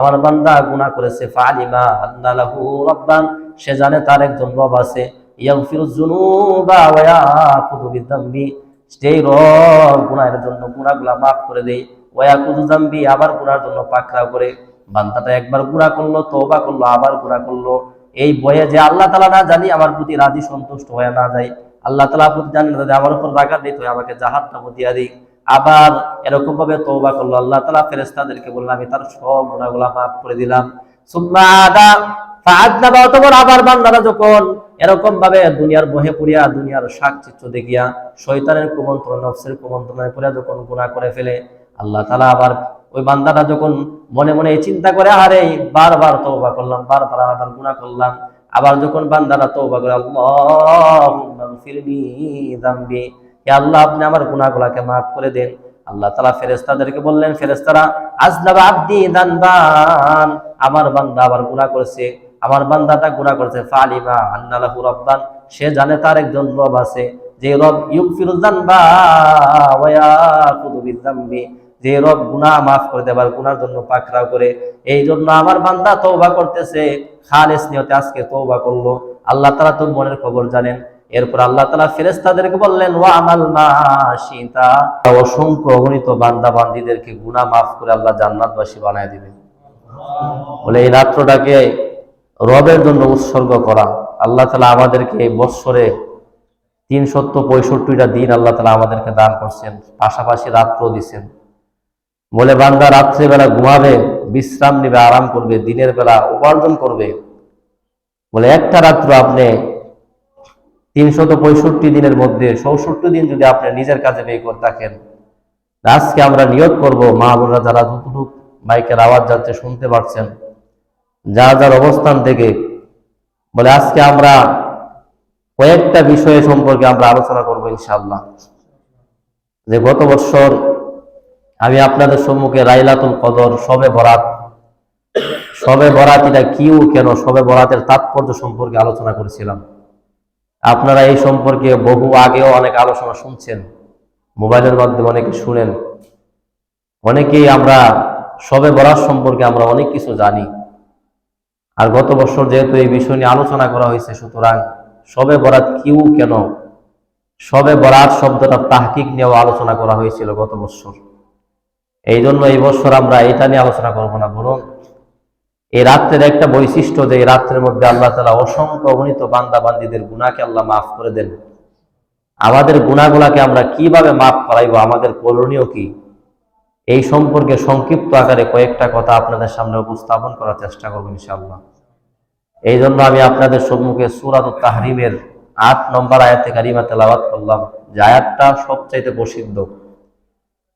আমার বান্দা গুনাহ করেছে সে জানে তার একজন রব আছে। বান্দাটা একবার করল করল, আবার করল। এই যে আল্লাহ না জানি আমার প্রতি রাজি সন্তুষ্ট হয়ে না যায়। আল্লাহ তাআলা প্রতি জানেন আমার উপর রাগান্বিত হয়ে আমাকে জাহান্নাম দিয়া দিক। আবার এরকম ভাবে তওবা করল। আল্লাহ তাআলা ফেরেশতাদেরকে বললাম আমি তার সব গুনাহগুলা মাফ করে দিলাম। আবার বান্দারা যখন এরকম ভাবে দুনিয়ার বহে পুরিয়া দুনিয়ার শাক চিত্র দেখিয়া কুমন্ত্রণ, নফসের পুরিয়া যখন গুনাহ করে ফেলে, আল্লাহ তাআলা আবার ওই যখন মনে মনে চিন্তা করে, আরে, বারবার তওবা করলাম, বারবার আবার গুনাহ করলাম। আবার যখন বান্দারা তওবা করে, আল্লাহুম্মা গফিরলি যামবি হে আল্লাহ, আপনি আমার গুনাহগুলোকে মাফ করে দেন। আল্লাহ তাআলা ফেরেশতাদেরকে বললেন, ফেরেশতারা, আজলাবা আব্দি দানবান, আমার বান্দা আবার গুনাহ করেছে। আমার বান্দাটা গুনাহ করেছে। ফালিমা আন্নালাহু রাব্বান, সে জানে তার একজন রব আছে। যে রব ইউগফিরু যানবা ওয়া বিযামবি। যে রব গুনাহ মাফ করে দেবার গুনার জন্য পাকড়াও করে। এই জন্য আমার বান্দা তওবা করতেছে। খালেস নিয়তে আজকে তওবা করল। আল্লাহ তোর মনের খবর জানেন। এরপর আল্লাহ তাআলা ফেরেশতাদেরকে বললেন, ওয়া আমাল মাশিতা। অসংখ্য অগণিত বান্দা বান্দীদেরকে গুনাহ মাফ করে আল্লাহ জান্নাতবাসী বানায় দিবেন। বলে এই রাত্রটাকে রবের জন্য উৎসর্গ করা। আল্লাহ তালা আমাদেরকে এই বৎসরে তিনশত পঁয়ষট্টিটা দিন আল্লাহ তালা আমাদেরকে দান করছেন, পাশাপাশি রাত্র দিচ্ছেন। বলে বান্দা রাত্রিবেলা ঘুমাবে, বিশ্রাম নেবে, আরাম করবে, দিনের বেলা উপার্জন করবে। বলে একটা রাত্র আপনি তিনশত পঁয়ষট্টি দিনের মধ্যে চৌষট্টি দিন যদি আপনি নিজের কাজে ব্যয় করে থাকেন আজকে আমরা নিয়ত করব, মা বোনরা যারা দুটুক মাইকের আওয়াজ যাচ্ছে, শুনতে পারছেন যার যার অবস্থান থেকে, বলে আজকে আমরা কয়েকটা বিষয় সম্পর্কে আমরা আলোচনা করব ইনশাল্লাহ যে গত বছর আমি আপনাদের সম্মুখে রাইলাতুল কদর সবে বরাত সবে বরাত এটা কি ও কেন সবে বরাতের তাৎপর্য সম্পর্কে আলোচনা করেছিলাম। আপনারা এই সম্পর্কে বহু আগেও অনেক আলোচনা শুনছেন, মোবাইলের মাধ্যমে অনেকে শুনেন। অনেকেই আমরা সবে বরাত সম্পর্কে আমরা অনেক কিছু জানি। আর গত বছর যেহেতু এই বিষয় নিয়ে আলোচনা করা হয়েছে, সুতরাং সবে বরাত কিউ কেন? সবে বরাত শব্দটা তাহকিক নিয়েও আলোচনা করা হয়েছিল গত বছর। এই জন্য এই বছর আমরা এটা নিয়ে আলোচনা করব না। বলুন এই রাত্রের একটা বৈশিষ্ট্য যে এই রাত্রের মধ্যে আল্লাহ তালা অসংখ্য অগণিত বান্দা বান্দিদের গুণাকে আল্লাহ মাফ করে দেন। আমাদের গুণাগুলাকে আমরা কীভাবে মাফ করাইবো? আমাদের করণীয় কি? এই সম্পর্কে সংক্ষিপ্ত আকারে কয়েকটা কথা আপনাদের সামনে উপস্থাপন করার চেষ্টা করব ইনশাআল্লাহ। এই জন্য আমি আপনাদের সম্মুখে সুরাত তাহরিমের আট নম্বর আয়াতে কারিমা তেলাওয়াত করলাম। যে আয়াতটা সবচাইতে প্রসিদ্ধ।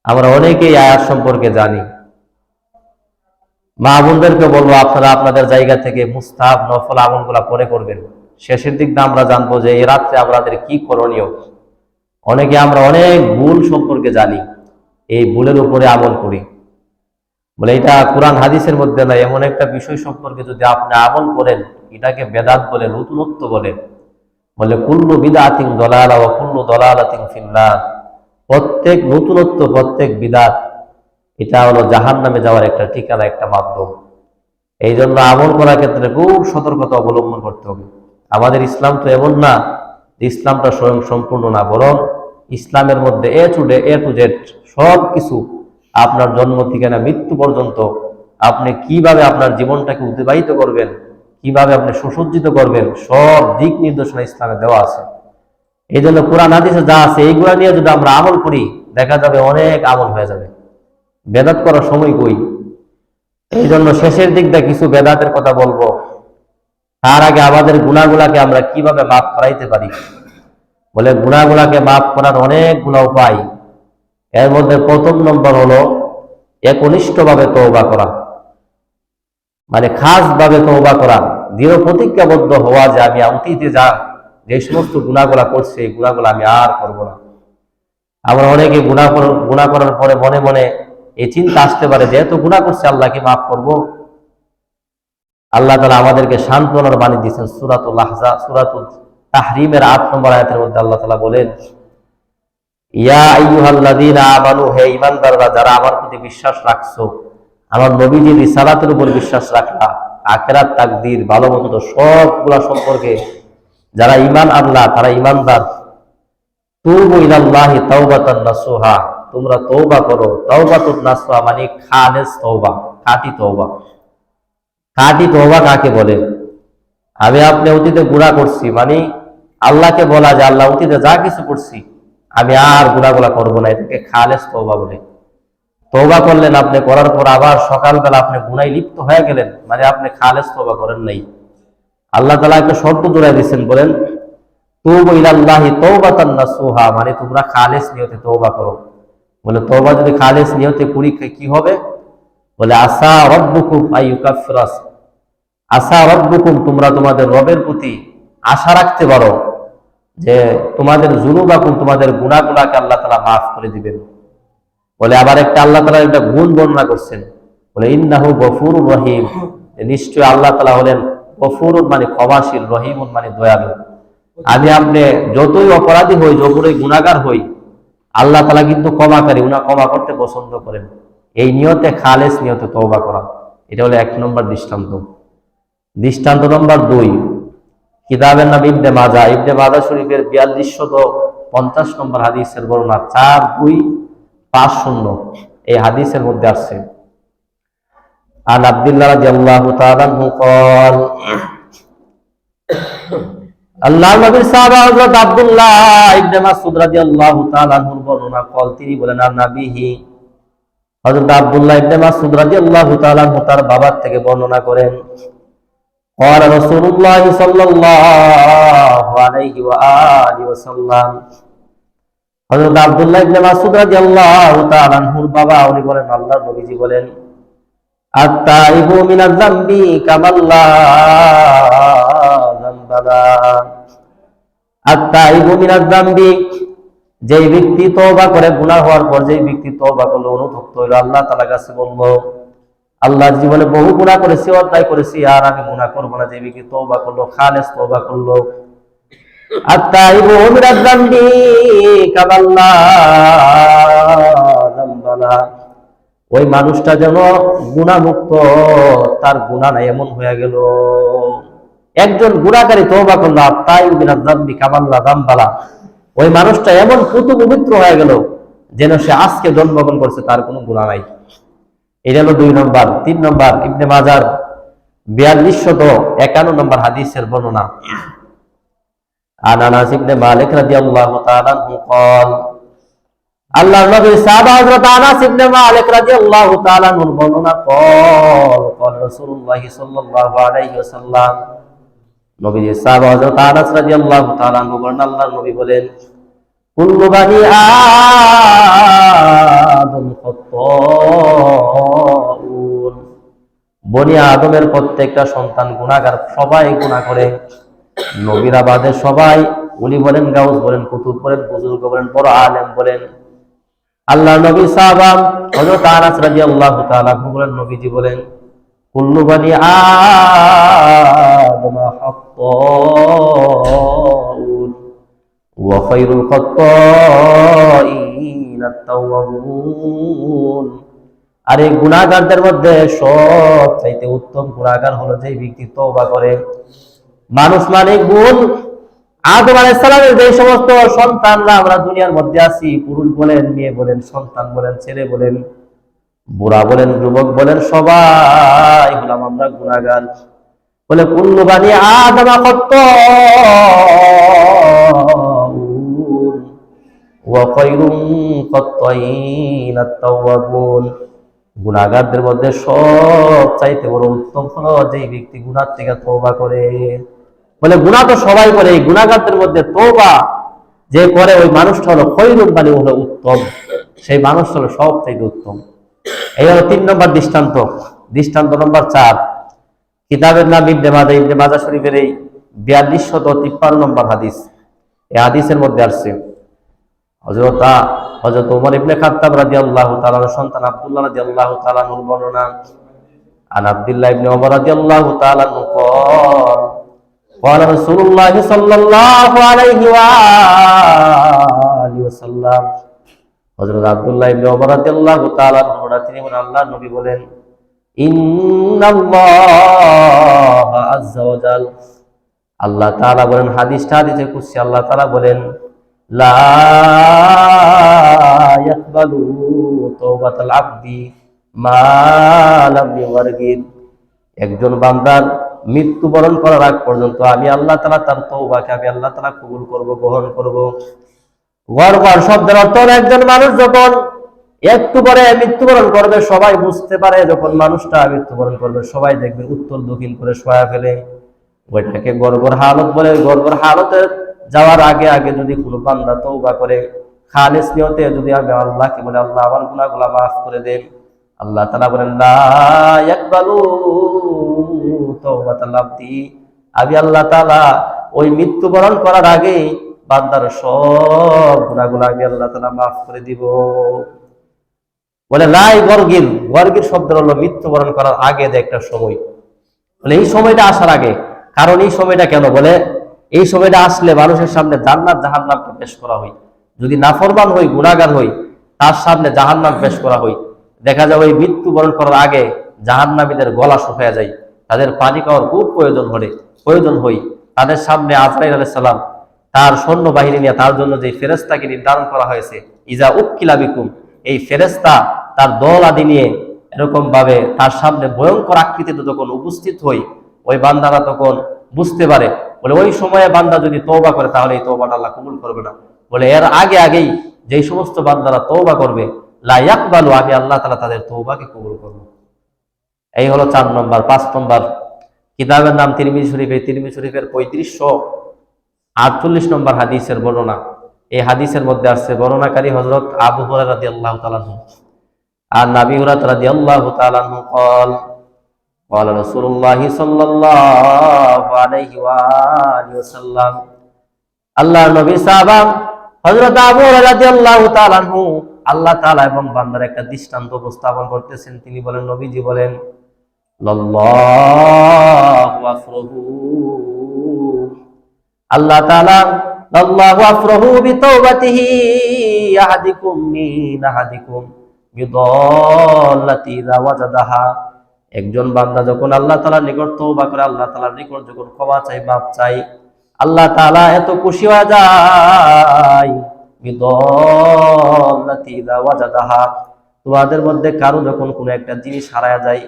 আমরা অনেকেই আয়াত সম্পর্কে জানি। মা বোনদেরকে বলব, আপনারা আপনাদের জায়গা থেকে মুস্তাব নফল আমলগুলা পরে করবেন। শেষের দিক দিয়ে আমরা জানব যে এই রাত্রে আমাদের কি করণীয়। অনেকে আমরা অনেক ভুল সম্পর্কে জানি, এই ভুলের উপরে আমল করি। বলে এটা কোরআন হাদিসের মধ্যে না এমন একটা বিষয় সম্পর্কে যদি আপনি আমল করেন, এটাকে বেদাত বলে, নতুনত্ব বলে। বলে, কুল্লু বিদাতিং দলালা ও কুল্লু দলালাতিং ফিল্লার প্রত্যেক নতুনত্ব, প্রত্যেক বিদাত এটা হলো জাহান নামে যাওয়ার একটা ঠিকানা, একটা মাধ্যম। এই জন্য আমল করার ক্ষেত্রে খুব সতর্কতা অবলম্বন করতে হবে। আমাদের ইসলাম তো এমন না ইসলামটা স্বয়ং সম্পূর্ণ না, বরং ইসলামের মধ্যে এ টু ডে এ টু জেড সব কিছু আপনার জন্ম থেকে না মৃত্যু পর্যন্ত আপনি কীভাবে আপনার জীবনটাকে অতিবাহিত করবেন, কীভাবে আপনি সুসজ্জিত করবেন, সব দিক নির্দেশনা ইসলামে দেওয়া আছে। এই জন্য কোরআন, হাদিসে যা আছে, এইগুলা নিয়ে যদি আমরা আমল করি, দেখা যাবে অনেক আমল হয়ে যাবে। বেদাত করার সময় কই? এই জন্য শেষের দিকটা কিছু বেদাতের কথা বলব। তার আগে আমাদের গুণাগুলাকে আমরা কীভাবে মাফ করাইতে পারি? বলে গুণাগুলাকে মাফ করার অনেকগুলো উপায়। এর মধ্যে প্রথম নম্বর হলো একনিষ্ঠভাবে তওবা করা। মানে খাস ভাবে তওবা করা। দৃঢ় প্রতিজ্ঞাবদ্ধ হওয়া যে আমি অতীতে যা যে সমস্ত গুণাগুলা করছে, এই গুণাগুলো আমি আর করব না। আমরা অনেকে গুণা গুণা করার পরে মনে মনে এই চিন্তা আসতে পারে, যেহেতু গুণা করছে, আল্লাহকে মাফ করব। আল্লাহ তালা আমাদেরকে সান্ত্বনার বাণী দিয়েছেন, সুরাতুল আহজা, সুরাতুল তাহরিমের আট নম্বর আয়াতের মধ্যে আল্লাহ তালা বলেন, ইয়া হে যারা আমার প্রতি বিশ্বাস রাখছো, আমার রিসালাতের উপর বিশ্বাস রাখলা, আখেরাত, তাকদির, ভালো মন্দ, সবগুলা সম্পর্কে যারা ইমান আল্লাহ তারা ইমানদার তুবু ইলাল্লাহি তাওবাতান নাসুহা। তোমরা তওবা করো। তাওবাতুন নাসুহা মানে খালেস তওবা, খাঁটি তওবা। খাঁটি তওবা কাকে বলে? আমি আপনি অতীতে গুণা করছি মানে আল্লাহকে বলা যে আল্লাহ অতীতে যা কিছু করছি, আমি আর গুণাগুলা করব না, এটাকে খালেস তওবা বলে। তওবা করলেন আপনি, করার পর আবার সকালবেলা আপনি গুনায় লিপ্ত হয়ে গেলেন মানে আপনি খালেস তওবা করেন নাই। আল্লাহ তালা একটা শর্ত দূরাই দিচ্ছেন বলেন, তুবু ইলাল্লাহি তাওবাতান নাসুহা মানে তোমরা খালেস নিয়তে তওবা করো। বলে, তওবা যদি খালেস নিয়তে করি, কি হবে? বলে, আসা রব্বুকুম আইয়ুকাফিরাস আসা রব্বুকুম, তোমরা তোমাদের রবের প্রতি আশা রাখতে পারো যে তোমাদের জুনুবাকুম তোমাদের গুণাগুলাকে আল্লাহ তালা মাফ করে দিবেন। বলে, আবার একটা আল্লাহ তালা একটা গুণ বর্ণনা করছেন। বলে, ইন্নাহু গফুর রহিম। নিশ্চয় আল্লাহ তালা হলেন গফুর মানে ক্ষমাশীল রহিম মানে দয়ালু। আমি আপনি যতই অপরাধী হই, যতই গুণাগার হই আল্লাহ তালা কিন্তু ক্ষমাকারী উনা ক্ষমা করতে পছন্দ করেন এই নিয়তে খালেস নিয়তে তওবা করা এটা হলো এক নম্বর দৃষ্টান্ত দৃষ্টান্ত নম্বর দুই কিতাবের নাম ইবনে মাজা ইবনে মাজা শরীফের বিয়াল্লিশ শত পঞ্চাশ নম্বর হাদিসের বর্ণনা চার দুই পাঁচ শূন্য এই হাদিসের মধ্যে আসছে عن عبد الله رضي الله تعالى عنه قال আল্লাহ নবীর সাহাবা হযরত আব্দুল্লাহ ইবনে মাসউদ রাদিয়াল্লাহু তাআলা আনহুর বর্ণনা কল তিনি বলেন আর নবীহি হযরত আব্দুল্লাহ ইবনে মাসউদ রাদিয়াল্লাহু তাআলা আনহু তার বাবার থেকে বর্ণনা করেন قال رسول الله صلى الله عليه واله وسلم হযরত আব্দুল্লাহ ইবনে মাসউদ রাদিয়াল্লাহু তাআলা আনহুর বাবা উনি বলেন আল্লাহর নবীজি বলেন আত্তাইবু মিনাজ যামবি কামাল্লা যামবালা যেই ব্যক্তি তওবা করে, গুনাহ হওয়ার পর যেই ব্যক্তি করল, অনুতপ্ত আল্লাহ কাছে বলল, আল্লাহ জীবনে বহু করেছি, অন্যায় করেছি, আর আমি না। যে ব্যক্তি করল, খালেস করল। ওই মানুষটা যেন গুণামুক্ত তার গুণা নাই, এমন হয়ে গেল। একজন গুণাকারী তওবা করলো তাই জাম্বি কামাল্লা দামবালা ওই মানুষটা এমন পুতু পবিত্র হয়ে গেল যেন সে আজকে জন্মগ্রহণ করছে তার কোনো গুণা নাই এটা হলো দুই নম্বর তিন নম্বর ইবনে মাজার বিয়াল্লিশ শত একান্ন নম্বর হাদিসের বর্ণনা عن انس بن مالك رضي الله تعالى عنه قال আল্লাহর নবী সাহাবা হযরত আনাস ইবনে মালিক রাদিয়াল্লাহু তাআলা আনহুর বর্ণনা কল কল রাসূলুল্লাহ সাল্লাল্লাহু আলাইহি ওয়াসাল্লাম নবী সাহাবা হযরত আনাস রাদিয়াল্লাহু নবী বলেন বানি আদমের প্রত্যেকটা সন্তান গুনাহগার সবাই গুনাহ করে। নবীরা বাদে সবাই উনি বলেন, গাউস বলেন, কুতুব বলেন, বুজুর্গ বলেন, বড় আলেম বলেন। আল্লাহ নবী সাহাবা হযরত আনাস রাদিয়াল্লাহু তাআলা বলেন, নবীজি বলেন কুল্লু বানি আদম খাত্তাউন ওয়া খায়রুল আত-তাওয়াবুন। আর এই গুনাহগারদের মধ্যে সব চাইতে উত্তম গুণাগার হলো যে ব্যক্তি তওবা করে। মানুষ মানে গুণ। আদম আলাইসালামের যে সমস্ত সন্তানরা আমরা দুনিয়ার মধ্যে আছি, পুরুষ বলেন, মেয়ে বলেন, সন্তান বলেন, ছেলে বলেন বুড়া বলেন, যুবক বলেন, সবাই হলাম আমরা গুণাগান বলে, কুল্লু বানি আদমা কত গুণাগারদের মধ্যে সব চাইতে বড় উত্তম হলো যে ব্যক্তি গুণার থেকে তওবা করে। বলে গুণা তো সবাই করে, এই গুণাগারদের মধ্যে তোবা যে করে ওই মানুষটা হলো খৈরুল বাণী হলো উত্তম। সেই মানুষ হলো সব থেকে উত্তম। এই হলো তিন নম্বর দৃষ্টান্ত দৃষ্টান্ত নম্বর চার কিতাবের নাম ইবনে মাজা ইবনে মাজা শরীফের এই বিয়াল্লিশ শত তিপ্পান্ন নম্বর হাদিস এই হাদিসের মধ্যে আসছে হজরত হজরত উমর ইবনে খাত্তাব রাদিয়াল্লাহু তাআলার সন্তান আব্দুল্লাহ রাদিয়াল্লাহু তাআলার বর্ণনা আন আব্দুল্লাহ ইবনে ওমর রাদিয়াল্লাহু তাআলা قال قال رسول الله صلى الله عليه وآله وسلم হযরত আব্দুল্লাহ ইবনে ওমর রাদিয়াল্লাহু তাআলা আনহু তিনি বলেন, আল্লাহর নবী বলেন, ইন্নাল্লাহ আজ্জা ওয়া জাল। আল্লাহ তাআলা বলেন, হাদিসটা হাদিসে কুদসি, আল্লাহ তাআলা বলেন, লা ইয়াকবালু তাওবাতাল আবদি মা লাম ইউরগিদ। একজন বান্দার মৃত্যুবরণ করার আগ পর্যন্ত আমি আল্লাহ তাআলা তার তওবাকে আমি আল্লাহ তাআলা কবুল করব, গ্রহণ করব। গড়গড় শব্দের অর্থ একজন মানুষ যখন একটু পরে মৃত্যুবরণ করবে, সবাই বুঝতে পারে যখন মানুষটা মৃত্যুবরণ করবে, সবাই দেখবে উত্তর দক্ষিণ করে শোয়া ফেলে। ওইটাকে গর্বর হালত বলে। গর্বর হালতে যাওয়ার আগে আগে যদি কোনো বান্দা তৌবা করে, খালেস নিয়তে যদি আমি আল্লাহকে বলে, আল্লাহ, আমারগুলা গুলা মাফ করে দেন আল্লাহ তালা বলেন আমি আল্লাহ তালা ওই মৃত্যুবরণ করার আগে বান্দার সব গুনাহগুলো আমি আল্লাহ তাআলা মাফ করে দিব। বলে, লাই গর্গিল গর্গির শব্দ হলো মৃত্যুবরণ করার আগে যে একটা সময়। বলে, এই সময়টা আসার আগে। কারণ এই সময়টা কেন? বলে, এই সময়টা আসলে মানুষের সামনে জান্নাত জাহান্নামকে পেশ করা হয়। যদি নাফরমান হই, গুণাগার হই, তার সামনে জাহান্নাম পেশ করা হয়। দেখা যায় ওই মৃত্যুবরণ করার আগে জাহান্নামীদের গলা শুকায় যায়। তাদের পানি খাওয়ার খুব প্রয়োজন হলে প্রয়োজন হই তাদের সামনে আজরাইল আলাইহিস সালাম তার সৈন্য বাহিনী নিয়ে তার জন্য যে ফেরেস্তাকে নির্ধারণ করা হয়েছে, ইজা উক্কিলা বিকুম এই ফেরেস্তা তার দল আদি নিয়ে এরকম ভাবে তার সামনে ভয়ঙ্কর আকৃতিতে যখন উপস্থিত হই, ওই বান্দারা তখন বুঝতে পারে, বলে, ওই সময়ে বান্দা যদি তৌবা করে, তাহলে এই তৌবাটা আল্লাহ কবুল করবে না। বলে, এর আগে আগেই যেই সমস্ত বান্দারা তৌবা করবে লাইয়াক বালু আমি আল্লাহ তালা তাদের তৌবাকে কবুল করব। এই হলো চার নম্বর, পাঁচ নম্বর কিতাবের নাম তিরমিজি শরীফ। এই তিরমিজি শরীফের পঁয়ত্রিশশো আটচল্লিশ নম্বর হাদিসের বর্ণনা এই হাদিসের মধ্যে আসছে বর্ণনাকারী হজরত আবু হুরায়রা রাদিয়াল্লাহু তাআলা আনহু। আর নাবী হুরায়রা রাদিয়াল্লাহু তাআলা আনহু قال قال رسول الله صلى الله عليه وآله وسلم আল্লাহর নবী সাহাবা হযরত আবু হুরায়রা রাদিয়াল্লাহু তাআলা আনহু আল্লাহ তাআলা এবং বান্দার একটা দৃষ্টান্ত উপস্থাপন করতেছেন তিনি বলেন নবীজি বলেন লাল্লাহু আফরাহু আল্লাহ তাআলা আল্লাহু আফরাহু বিতাওবাতিহি আহাদিকুম মিন আহাদিকুম বিদাল্লাতি ইযা ওয়াজাদাহা। একজন বান্দা যখন আল্লাহ তাআলার নিকট তওবা করে, আল্লাহ তাআলার নিকট যখন ক্ষমা চাই মাপ চাই আল্লাহ তাআলা এত খুশি হয়ে যায়, বিদাল্লাতি ইযা তোমাদের মধ্যে কারও যখন কোনো একটা জিনিস হারায় যায়,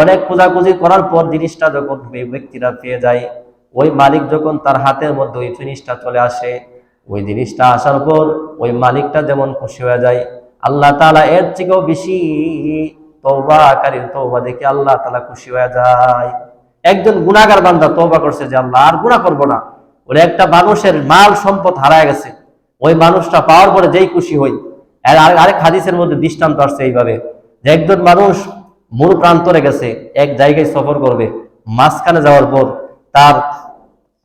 অনেক খোঁজাখুঁজি করার পর জিনিসটা যখন ব্যক্তিরা পেয়ে যায় ওই মালিক যখন তার হাতের মধ্যে ওই জিনিসটা চলে আসে, ওই জিনিসটা আসার পর ওই মালিকটা যেমন খুশি হয়ে যায়, আল্লাহ তাআলা এর থেকেও বেশি তওবাকারীর তওবা দেখে আল্লাহ তাআলা খুশি হয়ে যায়। একজন গুনাহগার বান্দা তওবা করছে যে, আল্লাহ, আর গুনাহ করব না। ওরে একটা মানুষের মাল সম্পদ হারায় গেছে। ওই মানুষটা পাওয়ার পরে যেই খুশি হই। আর আরেক- আরেক হাদিসের মধ্যে দৃষ্টান্ত আসছে এইভাবে যে, একজন মানুষ মূল প্রান্তরে গেছে, এক জায়গায় সফর করবে, মাঝখানে যাওয়ার পর তার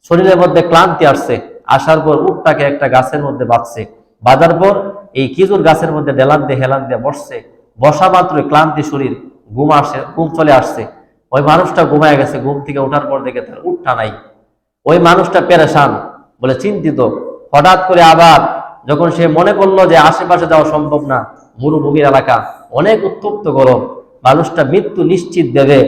শরীরের মধ্যে ক্লান্তি আসছে, আসার পর উটটাকে একটা গাছের মধ্যে বাঁধছে। বাঁধার পর এই কিজুর গাছের মধ্যে ডেলান দিয়ে হেলান দিয়ে বসছে। বসা মাত্রই ক্লান্তি শরীর, ঘুম আসে, ঘুম চলে আসছে। ওই মানুষটা ঘুমায় গেছে, ঘুম থেকে ওঠার পর দেখে তার উঠটা নাই। ওই মানুষটা পেরেশান, বলে চিন্তিত। হঠাৎ করে আবার যখন সে মনে করল যে আশেপাশে যাওয়া সম্ভব না, মরুভূমির এলাকা অনেক উত্তপ্ত গরম, মানুষটা মৃত্যু নিশ্চিত দেবে।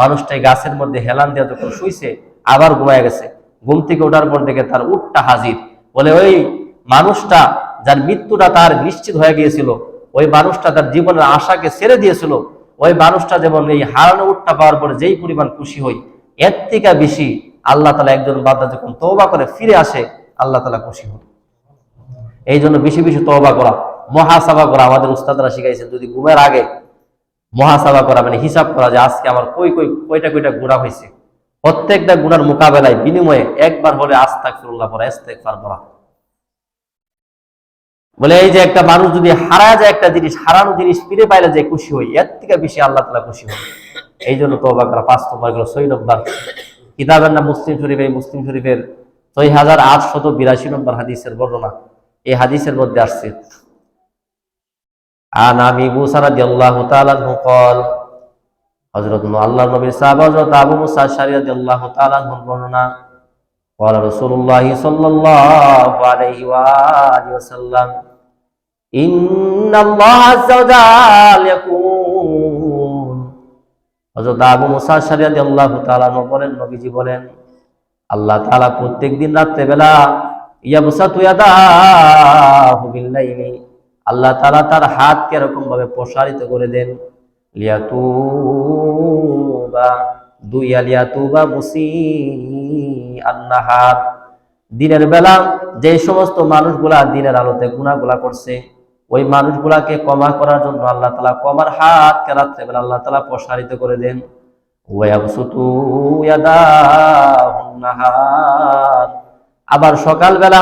মানুষটা গাছের মধ্যে হেলান দিয়ে যখন শুইছে আবার ঘুমায় গেছে। ঘুম থেকে ওঠার পর দেখে তার উটটা হাজির। বলে, ওই মানুষটা যার মৃত্যুটা তার নিশ্চিত হয়ে গিয়েছিল, ওই মানুষটা তার জীবনের আশাকে ছেড়ে দিয়েছিল, ওই মানুষটা যেমন এই হারানো উটটা পাওয়ার পরে যেই পরিমাণ খুশি হই, এর থেকে বেশি আল্লাহ তালা একজন বান্দা যখন তওবা করে ফিরে আসে, আল্লাহ তালা খুশি হন। এই জন্য বেশি বেশি তওবা করা, মহাসাবা করা আমাদের উস্তাদরা শিখাইছেন যদি ঘুমের আগে মহাসাবা করা মানে হিসাব করা যে আজকে আমার কই কই কয়টা কয়টা গুণা হয়েছে প্রত্যেকটা গুণার মোকাবেলায় বিনিময়ে একবার হলে আস্তাক ফিরুল্লাহ পড়া, ইস্তেগফার পড়া। বলে এই যে একটা মানুষ যদি হারা যায় একটা জিনিস, হারানো জিনিস ফিরে পাইলে যে খুশি হই, এর থেকে বেশি আল্লাহ তালা খুশি হই এই জন্য তওবা করা, পাঁচ নম্বর গেল ছয় নম্বর। কিতাবের নাম মুসলিম শরীফ, এই মুসলিম শরীফের ছয় হাজার আটশত বিরাশি নম্বর হাদিসের বর্ণনা। এই হাদিসের মধ্যে আসছে, আন আবি মুসা রাদিয়াল্লাহু তাআলা আনহু قال হযরত আল্লাহ নবী সাহাবা হযরত আবু মুসা আশআরী রাদিয়াল্লাহু তাআলা আনহু বর্ণনা قال رسول الله صلى الله عليه وآله وسلم إن الله عز وجل يقول হযরত আবু মুসা শারিয়াদি আল্লাহ তাআলা বলেন নবীজি বলেন আল্লাহ তাআলা প্রত্যেক দিন রাত্রেবেলা ইয়াবসাতু ইয়াদাহু বিল্লাইলি আল্লাহ তাআলা তার হাতকে এরকম ভাবে প্রসারিত করে দেন লিয়াতুবা, দুইয়া লিয়াতুবা মুসি আন্নাহার দিনের বেলা যে সমস্ত মানুষগুলা দিনের আলোতে গুনাহগুলা করছে, ওই মানুষগুলাকে কমা করার জন্য আল্লাহ তালা ক্ষমার হাতকে রাত্রেবেলা আল্লাহ তালা প্রসারিত করে দেন। আবার সকালবেলা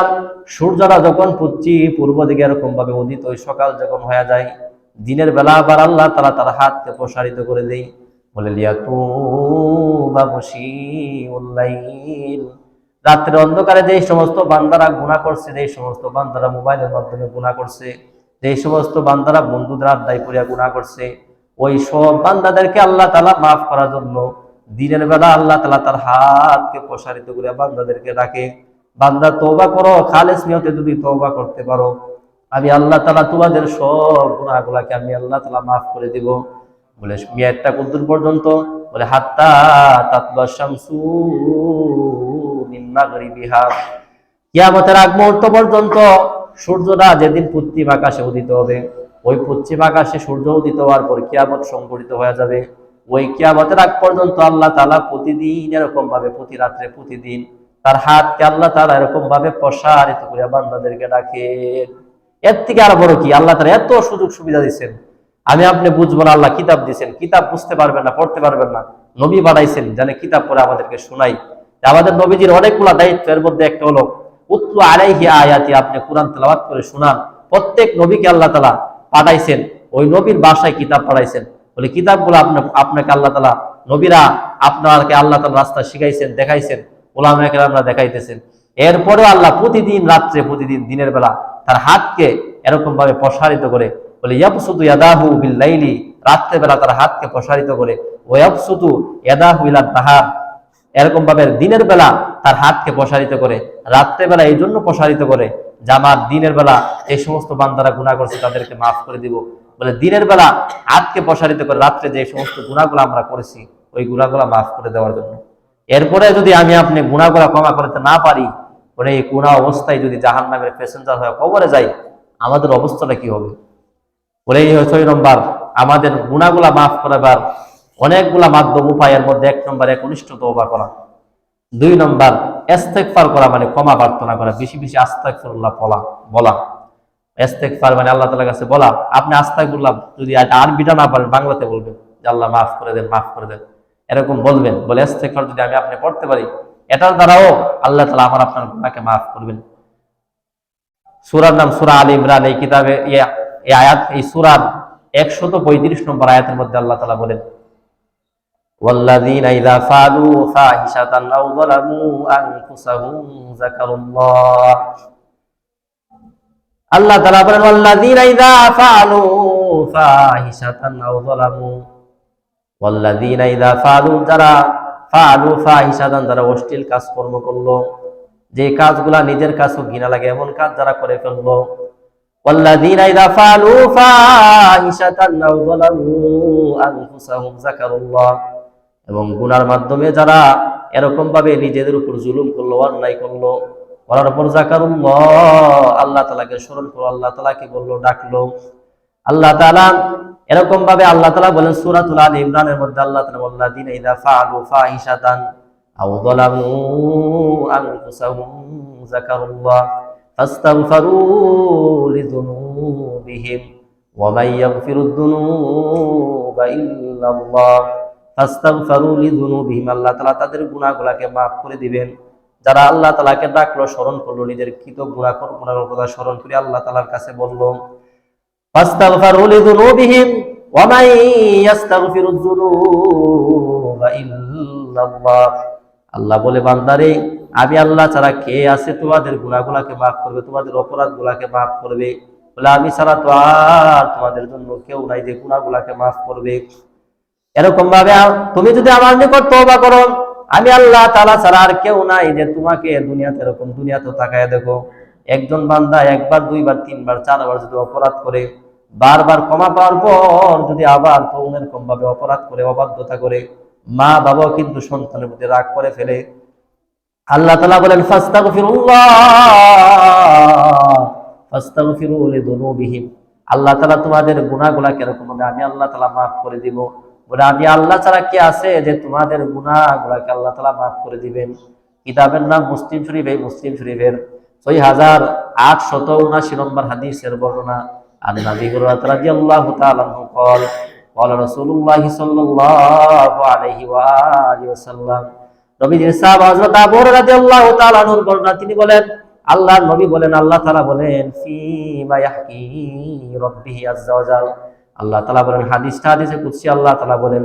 সূর্যটা যখন পুচ্ছি পূর্ব দিকে এরকম ভাবে উদিত, ওই সকাল যখন হয়ে যায় দিনের বেলা আবার আল্লাহ তালা তার হাতকে প্রসারিত করে দেই বলে লিয়াতু বাবসি উল্লাইল রাত্রের অন্ধকারে যে সমস্ত বান্দারা গুণা করছে যে সমস্ত বান্দারা মোবাইলের মাধ্যমে গুণা করছে যে সমস্ত বান্দারা বন্ধুদের আড্ডায় পড়িয়া গুণা করছে, ওই সব বান্দাদেরকে আল্লাহ তালা মাফ করার জন্য দিনের বেলা আল্লাহ তালা তার হাতকে প্রসারিত করে বান্দাদেরকে ডাকে। বান্দা তৌবা করো, খালেস নিয়তে যদি তৌবা করতে পারো আমি আল্লাহ তালা তোমাদের সব গুণাগুলাকে আমি আল্লাহ তালা মাফ করে দিব। বলে, মেয়াদটা কদ্দুর পর্যন্ত? বলে, হাত্তা তাতবা শামসু মিন মাগরিবিহা। কিয়ামতের আগ মুহূর্ত পর্যন্ত সূর্যটা যেদিন পশ্চিম আকাশে উদিত হবে, ওই পশ্চিম আকাশে সূর্য উদিত হওয়ার পর কিয়ামত সংঘটিত হয়ে যাবে। ওই কিয়ামতের আগ পর্যন্ত আল্লাহ তালা প্রতিদিন এরকম ভাবে প্রতি রাত্রে প্রতিদিন তার হাতকে আল্লাহ তালা এরকম ভাবে প্রসারিত করে বান্দাদেরকে ডাকে। এর থেকে আর বড় কি? আল্লাহ তালা এত সুযোগ সুবিধা দিচ্ছেন আমি আপনি বুঝব না, আল্লাহ কিতাব দিচ্ছেন কিতাব বুঝতে পারবেন না, পড়তে পারবেন না। নবী বাড়াইছেন জানে কিতাব পড়ে আমাদেরকে শোনাই। আমাদের নবীজির অনেকগুলা দায়িত্ব, এর মধ্যে একটা হলো উত্তু আলাইহি আয়াতি আপনি কোরআন তেলাওয়াত করে শোনান। প্রত্যেক নবীকে আল্লাহ তালা পাঠাইছেন, ওই নবীর বাসায় কিতাব পাঠাইছেন। বলে, কিতাবগুলো আপনি, আপনাকে আল্লাহ তালা নবীরা আপনাকে আল্লাহ তালা রাস্তা শিখাইছেন, দেখাইছেন ওলামাকে আমরা দেখাইতেছেন। এরপরেও আল্লাহ প্রতিদিন রাত্রে, প্রতিদিন দিনের বেলা তার হাতকে এরকম ভাবে প্রসারিত করে, বলে, ইয়াবসুতু ইয়াদাহু বিল্লাইলি। রাত্রে বেলা তার হাতকে প্রসারিত করে ইয়াদাহু ইলা এরকম ভাবে দিনের বেলা তার হাতকে প্রসারিত করে রাত্রে বেলা এই জন্য প্রসারিত করে যে আমার দিনের বেলা এই সমস্ত বান্দারা গুণা করছে, তাদেরকে মাফ করে দিব। বলে, দিনের বেলা হাতকে প্রসারিত করে, রাত্রে যে সমস্ত গুণাগুলো আমরা করেছি, ওই গুণাগুলা মাফ করে দেওয়ার জন্য। এরপরে যদি আমি আপনি গুণাগুলা ক্ষমা করতে না পারি বলে এই গুণা অবস্থায় যদি জাহান নামের প্যাসেঞ্জার হয়ে, কবরে যাই, আমাদের অবস্থাটা কি হবে? বলে এই ছয় নম্বর, আমাদের গুণাগুলা মাফ করাবার অনেকগুলা মাধ্যম উপায়ের মধ্যে এক নম্বর একনিষ্ঠ তওবা করা। দুই নম্বর, ইস্তেগফার করা মানে ক্ষমা প্রার্থনা করা, বেশি বেশি আস্তাগফিরুল্লাহ বলা বলা। ইস্তেগফার মানে আল্লাহ তাআলার কাছে বলা। আপনি আস্তাগফিরুল্লাহ যদি আরবিটা না পারেন, বাংলাতে বলবেন যে, আল্লাহ মাফ করে দেন মাফ করে দেন। এরকম বলবেন। বলে ইস্তেগফার যদি আমি আপনি পড়তে পারি এটার দ্বারাও আল্লাহ তাআলা আমার আপনার গুনাহকে মাফ করবেন সূরার নাম সূরা আলী ইমরান এই কিতাবে এই- এই আয়াত এই সূরার 135 নম্বর আয়াতের মধ্যে আল্লাহ তাআলা বলেন والذين إذا فعلوا فاحشة أو ظلموا أنفسهم ذكروا الله আল্লাহ তাআলা বলেন والذين إذا فعلوا فاحشة أو ظلموا والذين إذا فعلوا যারা فعلوا فاحشة যারা অশ্লীল কাজকর্ম করলো যে কাজগুলা নিজের কাছেও ঘৃণা লাগে এমন কাজ যারা করে ফেললো والذين إذا فعلوا فاحشة أو ظلموا أنفسهم ذكروا الله এবং গুনার মাধ্যমে যারা এরকম ভাবে নিজেদের উপর জুলুম করলো অন্যায় করলো করার পর জাকারুল্লাহ আল্লাহ তালাকে স্মরণ করলো আল্লাহ তালাকে বললো ডাকলো আল্লাহ তালা এরকম ভাবে আল্লাহ তালা বলেন সুরাতুল আল ইমরানের মধ্যে আল্লাহ তালা বল্লা দিন ইদা ফাআলু ফাহিশাতান আও যালামু আনফুসাহুম যাকারুল্লাহ ফাস্তাগফারু লিযুনুবিহিম ওয়া মান ইয়াগফিরুদ যুনুবা ইল্লাল্লাহ ফাস্তাগফারু লিযুনুবিহিম আল্লাহ তাআলা তাদের গুনাহগুলোকে মাফ করে দিবেন। যারা আল্লাহ তাআলাকে ডাকলো, স্মরণ করল, নিজের কৃত গুনাহ কথা স্মরণ করে আল্লাহ তাআলার কাছে বলল লিযুনুবিহিম ওয়া মান ইয়াস্তাগফিরুয যুনুবা ইল্লাল্লাহ। আল্লাহ বলে, বান্দারে, আমি আল্লাহ ছাড়া কে আছে? তোমাদের গুনাহগুলোকে মাফ করবে, তোমাদের অপরাধগুলোকে মাফ করবে। বলে, আমি ছাড়া তো আর তোমাদের জন্য কেউ নাই যে গুনাহগুলোকে মাফ করবে। এরকম ভাবে তুমি যদি আমার নিকট তওবা করো, আমি আল্লাহ তালা ছাড়া আর কেউ নাই যে তোমাকে দুনিয়াতে এরকম দুনিয়াতে তাকায় দেখো। একজন বান্দা একবার, দুইবার, তিনবার, চারবার যদি অপরাধ করে বারবার ক্ষমা পাওয়ার পর যদি আবার তরুণের কম ভাবে অপরাধ করে, অবাধ্যতা করে, মা বাবাও কিন্তু সন্তানের প্রতি রাগ করে ফেলে। আল্লাহ তালা বলেন আল্লাহ তালা তোমাদের গুণাগুলা কীরকম হবে আমি আল্লাহ তালা মাফ করে দিব। বলে, আমি আল্লাহ ছাড়া কে আছে যে তোমাদের গুণাগুলাকে আল্লাহ তালা মাফ করে দিবেন? কিতাবের নাম মুসলিম শরীফ, এই মুসলিম শরীফের ছয় হাজার আটশত উনাশি নম্বর হাদিসের বর্ণনা। আর নবী রাদিয়াল্লাহু তাআলা আনহু قال قال رسول الله صلى الله عليه واله وسلم নবীজির সাহাব হযরত আবু হুরায়রা রাদিয়াল্লাহু তাআলা আনহুর বর্ণনা তিনি বলেন আল্লাহর নবী বলেন আল্লাহ তাআলা বলেন ফি মা ইয়াহকি রাব্বিহি আযজা ওয়া জাল আল্লাহ তাআলা বলেন হাদিসটা হাদিসে কুদসি আল্লাহ তাআলা বলেন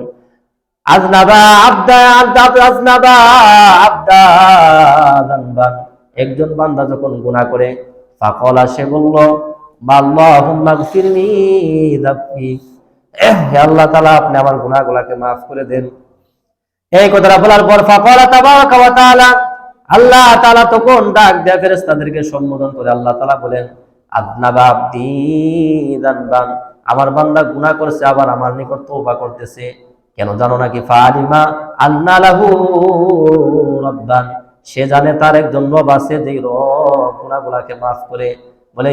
আজনাবা আবদা আবদা আজনাবা আবদা যানবান একজন বান্দা যখন গুনাহ করে ফাকলা সে বলল আপনি আমার করে দেন। এই কথাটা বলার পর আল্লাহ তখন ডাক দেয়া সম্বোধন করে আল্লাহ বলেন আমার বান্দা গুনাহ করেছে, আবার আমার নিকট তওবা করতেছে। কেন জানো নাকি? সে জানে তার একজন রব আছে যে রব গুনাহগুলোকে maaf করে বলে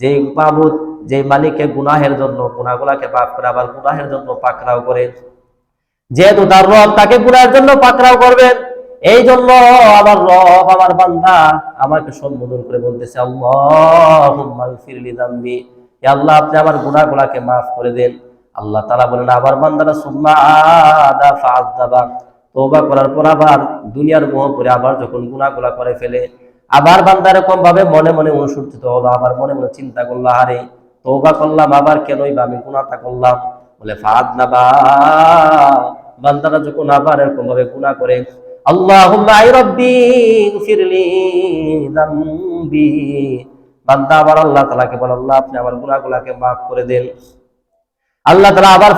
যে মাবুদ, যে মালিককে গুনাহের জন্য করে, আবার গুনাহের জন্য পাকড়াও করে। যেহেতু তার রব তাকে গুনাহের জন্য পাকড়াও করবেন এই জন্য আমার রব আমার বান্দা আমাকে সম্বোধন করে বলতেছে আল্লাহ, আপনি আমার গুনাহগুলোকে মাফ করে দেন। আল্লাহ তাআলা বলেন আবার বান্দারা সুম্মা আদা তওবা করার পর আবার দুনিয়ার মোহ করে আবার যখন গুনাহগুলা করে ফেলে, আবার বান্দা এরকম ভাবে মনে মনে অনুসূচিত হলো, আবার মনে মনে চিন্তা করল, আরে, তওবা করলাম, আবার কেনই বা আমি গুনাহটা করলাম? বলে ফাআযাবা বান্দারা যখন আবার এরকম ভাবে গুনাহ করে আল্লাহ আল্লাহ, আপনি আল্লাহ আবার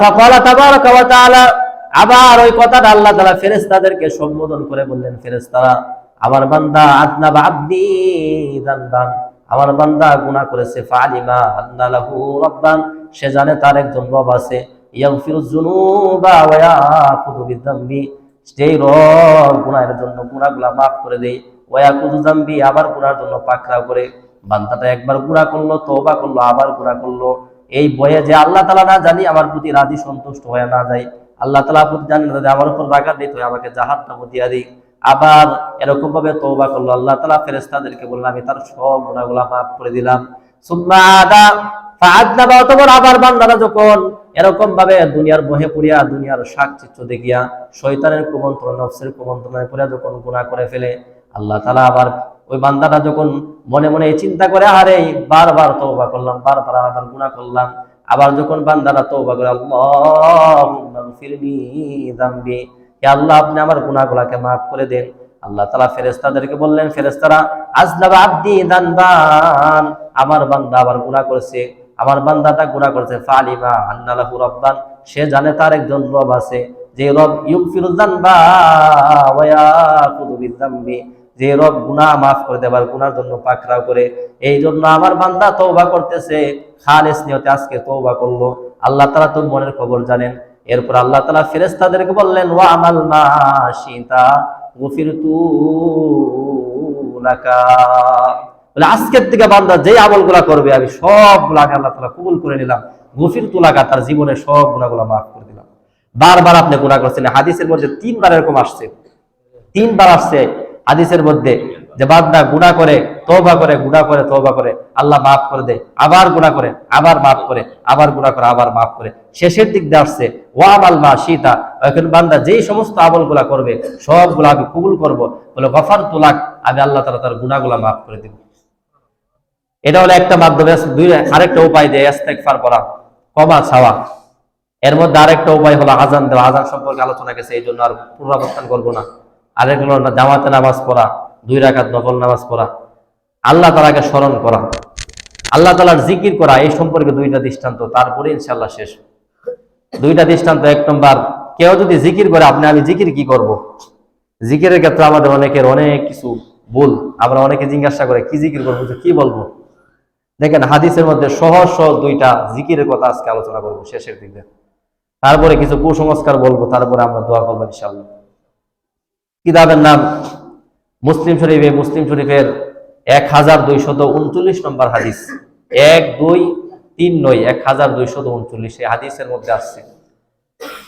আবার ওই কথাটা আল্লাহ তাআলা ফেরেশতাদেরকে সম্বোধন করে বললেন, ফেরেশতারা, আমার বান্দা আদনাবা আব্দি যানবান আমার বান্দা গুনাহ করেছে ফালিমা আন্না লাহু রাব্বান, সে জানে তার একজন রব আছে, ইয়াগফিরু যুনুবা ওয়া ইয়াকুযু বিযামবি সেই রব গুনাহের জন্য গুনাহগুলা maaf করে দেয়, ওয়া আবার গুনার জন্য করে, বান্দাটা একবার করল করল, আবার করল, এই বয়ে যে আল্লাহ তালা না জানি আমার প্রতি রাজি সন্তুষ্ট হয়ে না যায়। আল্লাহ তালা প্রতি জানি না যে আমার উপর রাগার দিত আমাকে জাহাজ নাম দিয়া দিক। আবার এরকম ভাবে তৌবা করল, আল্লাহ তালা ফেরেস্তাদেরকে বললাম আমি তার সব গুণাগুলা মাফ করে দিলাম। আদা আবার বান্দারা যখন এরকম ভাবে দুনিয়ার বহে পড়িয়া, দুনিয়ার শাক চিত্র দেখিয়া, শয়তানের কুমন্ত্রণ, নফসের পড়িয়া যখন গুনাহ করে ফেলে, আল্লাহ তালা আবার ওই যখন মনে মনে চিন্তা করে, আরে, বারবার তওবা করলাম, বারবার আবার গুনাহ করলাম। আবার যখন বান্দারা তওবা করে আল্লাহুম্মা আল্লাহ, আপনি আমার গুনাহগুলোকে maaf করে দেন। আল্লাহ তাআলা ফেরেশতাদেরকে বললেন, ফেরেশতারা, আজলাবা আব্দি দানবান, আমার বান্দা আবার গুনাহ করেছে। আমার বান্দাটা গুনাহ করেছে। ফালিমা আন্নালাহু রাব্বান, সে জানে তার একজন রব আছে। যে রব ইউগফিরু যানবা ওয়া ইয়াকুযু বিযামবি। যে রব গুনাহ মাফ করে দেবার গুনার জন্য পাকড়াও করে। এই জন্য আমার বান্দা তওবা করতেছে। খালেস নিয়তে আজকে তওবা করল। আল্লাহ তাআলা তো মনের খবর জানেন। এরপর আল্লাহ তাআলা ফেরেশতাদেরকে বললেন, ওয়া আমাল মা গফিরতু লাকা বলে, আজকের থেকে বান্দা যে আমলগুলা করবে, আমি সবগুলো আগে আল্লাহ তালা কবুল করে নিলাম। গফির তুলাকা তার জীবনের সব গুণাগুলা মাফ করে দিলাম। বারবার আপনি গুনাহ করছেন। হাদিসের মধ্যে তিনবার এরকম আসছে। তিনবার আসছে হাদিসের মধ্যে। যে বান্দা গুনাহ করে, তওবা করে, গুনাহ করে, তওবা করে, আল্লাহ মাফ করে দেয় আবার গুনাহ করে, আবার মাফ করে, আবার গুনাহ করে, আবার মাফ করে। শেষের দিক দিয়ে আসছে, ওয়ামাল মা সীতা এখন বান্দা যেই সমস্ত আমলগুলা করবে, সবগুলো আমি কবুল করব। বলে গফার তুলাক আমি আল্লাহ তাআলা তার গুনাহগুলা মাফ করে দিব। এটা হলো একটা মাধ্যমে, দুই, আরেকটা উপায় দিয়ে ইস্তেগফার করা ক্ষমা চাওয়া। এর মধ্যে আরেকটা উপায় হলো আজান দেওয়া। আজান সম্পর্কে আলোচনা গেছে, এই জন্য আর পুনরাবর্তন করব না। আরেক হলো জামাতে নামাজ পড়া। দুই রাকাত নফল নামাজ পড়া, আল্লাহ তালাকে স্মরণ করা, আল্লাহ তালার জিকির করা, এই সম্পর্কে দুইটা দৃষ্টান্ত, তারপরে ইনশাল্লাহ শেষ। দুইটা দৃষ্টান্ত, এক নম্বর, কেউ যদি জিকির করে, আপনি, আমি জিকির কি করব। জিকিরের ক্ষেত্রে আমাদের অনেকের অনেক কিছু ভুল, আমরা অনেকে জিজ্ঞাসা করে, কি জিকির করব? কি বলব? দেখেন, হাদিসের মধ্যে সহজ সহজ দুইটা জিকিরের কথা আজকে আলোচনা করব শেষের দিকে। তারপরে কিছু কুসংস্কার বলব, তারপরে আমরা দোয়া করব ইনশাল্লাহ কিতাবের নাম মুসলিম শরীফে মুসলিম শরীফের এক হাজার দুইশত উনচল্লিশ নম্বর হাদিস এক দুই তিন নয় এক হাজার দুইশত উনচল্লিশ এই হাদিসের মধ্যে আসছে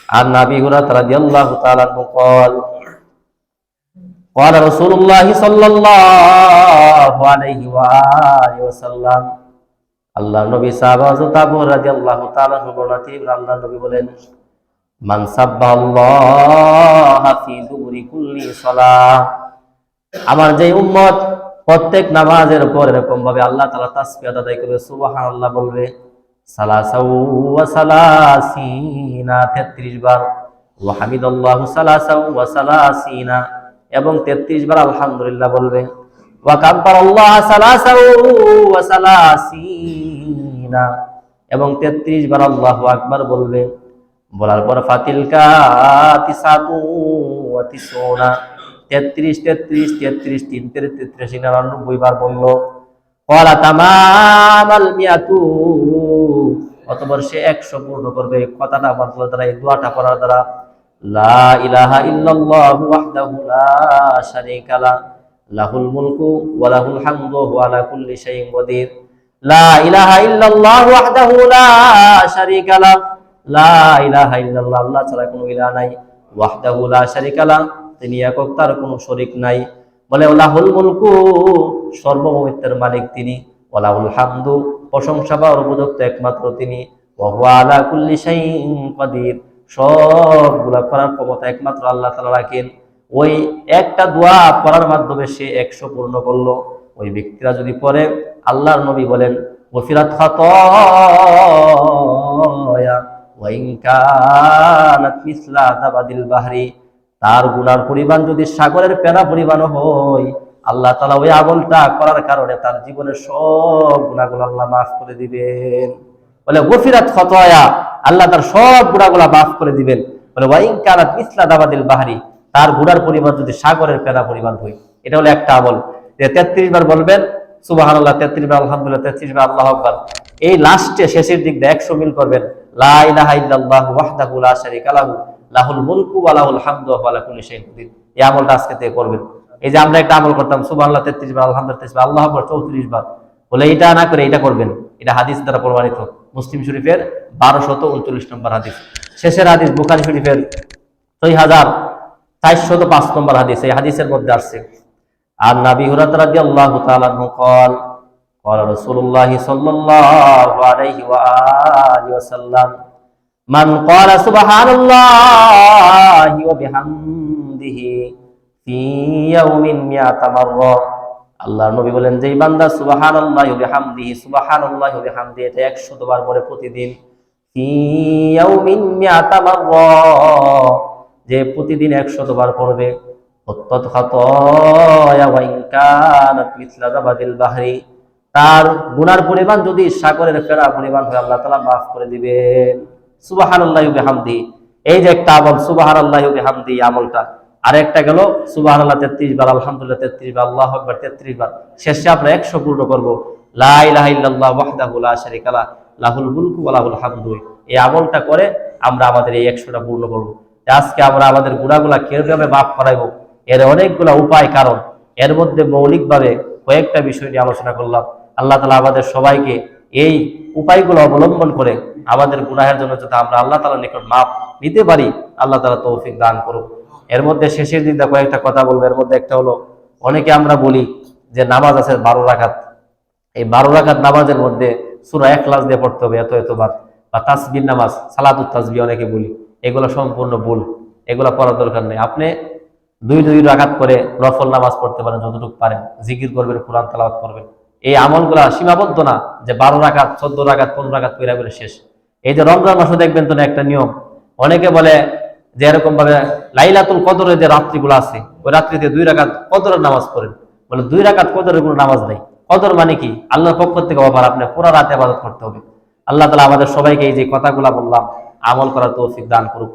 আর নাবি হুরাত রাদিয়াল্লাহু তাআলা আনহু قال قال رسول الله صلى الله عليه وآله وسلم আল্লাহ নবী সাহাবা হযরত আবু রাদিয়াল্লাহু তাআলা বর্ণনা তিনি আল্লাহ নবী বলেন মান সাব্বাল্লাহ ফি দুবুরি কুল্লি সালাহ আমার যে উম্মত, প্রত্যেক নামাজের উপর এরকম ভাবে আল্লাহ তাআলা তাসবিহ আদায় করবে, সুবহানাল্লাহ বলবে, সালাসাউ ওয়া সালাসিনা 33 বার, ওয়া হামিদাল্লাহু সালাসাউ ওয়া সালাসিনা, এবং 33 বার আলহামদুলিল্লাহ বলবে সালাসিনা, এবং 33 বার আল্লাহু আকবার বলবে, বলার পর ফাতিলকা তিসাতু ওয়া তিসুনা 33 33 33 তিন তেরে 33 নিরানব্বই বার বলল, কলা তামামাল মিয়াতু। অতবার সে একশো পূর্ণ করবে। কথাটা আমার দ্বারা, এই দোয়াটা করার দ্বারা, লা ইলাহা ইল্লাল্লাহু ওয়াহদাহু লা শারীকা লা, লাহুল মুলকু ওয়া লাহুল হামদু ওয়া আলা কুল্লি শাইইন কাদির। লা ইলাহা ইল্লাল্লাহু ওয়াহদাহু লা শারীকা লা লা ইলাহা ইল্লাল্লাহ। আল্লাহ ছাড়া কোনো ইলাহ নাই। ওয়াহদাহু লা শারীকা লা তিনি একক তার কোনো শরীক নাই। বলে, ওলাহুল মুলকু সর্বভৌমিত্বের মালিক তিনি। ওলাহুল হামদু, প্রশংসা বা উপযুক্ত একমাত্র তিনি। ওহুয়া আলা কুল্লি কাদির, সবগুলা করার ক্ষমতা একমাত্র আল্লাহ তাআলা রাখেন। ওই একটা দোয়া পড়ার মাধ্যমে সে একশো পূর্ণ করল। ওই ব্যক্তিরা যদি পড়ে, আল্লাহর নবী বলেন গফিরাত খাতায়া ওয়া ইন কানাত মিসলা তার গুনার পরিমাণ যদি সাগরের পেনা পরিমাণ হয়, আল্লাহ তালা ওই আমলটা করার কারণে তার জীবনের সব গুণাগুলো আল্লাহ মাফ করে দিবেন। বলে, গফিরাত খতয়া। আল্লাহ তার সব গুণাগুলা মাফ করে দিবেন। বলে ওয়াইন কানাত ইসলা দাবাদিল বাহারি। তার গুণার পরিমাণ যদি সাগরের পেনা পরিমাণ হয়, এটা হলো একটা আমল। যে তেত্রিশ বার বলবেন সুবাহ আল্লাহ তেত্রিশ বার, আলহামদুলিল্লাহ, তেত্রিশ বার, আল্লাহ আকবার। এই লাস্টে শেষের দিক দিয়ে একশো মিল করবেন, লা ইলাহা ইল্লাল্লাহু ওয়াহদাহু লা শারীকা লাহুল মুলকু ওয়া লাহুল হামদু ওয়া আলা কুল্লি শাইইন কাদির এই আমলটা আজকে থেকে করবেন এই যে আমরা একটা আমল করতাম সুবহানাল্লাহ 33 বার আলহামদুলিল্লাহ 33 বার আল্লাহু আকবার 34 বার বলে এটা না করে এটা করবেন এটা হাদিস দ্বারা প্রমাণিত মুসলিম শরীফের 1239 নম্বর হাদিস শেষের হাদিস বুখারী শরীফের 6405 নম্বর হাদিস এই হাদিসের মধ্যে আসছে আর নবী হুরায়রা রাদিয়াল্লাহু তাআলা আনহু قال قال رسول الله صلى الله عليه وآله وسلم মান ক্বালা সুবহানাল্লাহি ওয়া বিহামদিহি ফি ইয়াউমিন মিয়াতা আল্লাহর নবী বলেন যে বান্দা সুবহানাল্লাহি ওয়া বিহামদিহি, সুবহানাল্লাহি ওয়া বিহামদিহি এটা একশো বার পড়ে প্রতিদিন। যে প্রতিদিন একশো দুবার পড়বে। অত্যত তার গুনার পরিমাণ যদি সাগরের ফেরা পরিমাণ হয়, আল্লাহ তালা মাফ করে দিবেন। সুবহানাল্লাহি ওয়া বিহামদিহি এই যে একটা আমল, সুবহানাল্লাহি ওয়া বিহামদিহি আমলটা। আরেকটা গেল, সুবহানাল্লাহ 33 বার, আলহামদুলিল্লাহ 33 বার, আল্লাহু আকবার 33 বার। শেষে আমরা 100 পূর্ণ করব। লাহুল মুলকু ওয়া হামদু। এই আমলটা করে আমরা আমাদের এই 100টা পূর্ণ করব। আজকে আমরা আমাদের গুনাহগুলা কীভাবে মাফ করাইবো, এর অনেকগুলা উপায়, কারণ এর মধ্যে মৌলিকভাবে কয়েকটা বিষয় নিয়ে আলোচনা করলাম। আল্লাহ তালা আমাদের সবাইকে এই উপায়গুলো অবলম্বন করে আমাদের গুনাহের জন্য যাতে আমরা আল্লাহ তালার নিকট মাপ নিতে পারি, আল্লাহ তালা তৌফিক দান করুক। এর মধ্যে শেষের দিক দিয়ে কয়েকটা কথা বলব, এর মধ্যে একটা হলো, অনেকে আমরা বলি যে নামাজ আছে বারো রাখাত এই বারো রাখাত নামাজের মধ্যে সুরা এক ক্লাস দিয়ে পড়তে হবে এত এতবার বা তাসবির নামাজ, সালাতুত তাসবি অনেকে বলি। এগুলো সম্পূর্ণ ভুল, এগুলো পড়ার দরকার নেই। আপনি দুই দুই রাখাত করে নফল নামাজ পড়তে পারেন, যতটুকু পারেন। জিকির করবেন, কোরআন তালাবাত করবেন। এই আমলগুলা সীমাবদ্ধ না যে বারো রাখাত চোদ্দ রাখাত পনেরো রাখাত কইরা করে শেষ। এই যে রমজান মাসে দেখবেন তো না একটা নিয়ম, অনেকে বলে যে এরকম ভাবে লাইলাতুল কদরের যে রাত্রিগুলো আছে, ওই রাত্রিতে দুই রাখাত কদরের নামাজ পড়েন। বলে দুই রাখাত কদরের কোনো নামাজ নেই। কদর মানে কি? আল্লাহর পক্ষ থেকে অফার আপনি পুরো রাতে আবাদত করতে হবে। আল্লাহ তালা আমাদের সবাইকে এই যে কথাগুলা বললাম, আমল করার তৌফিক দান করুক।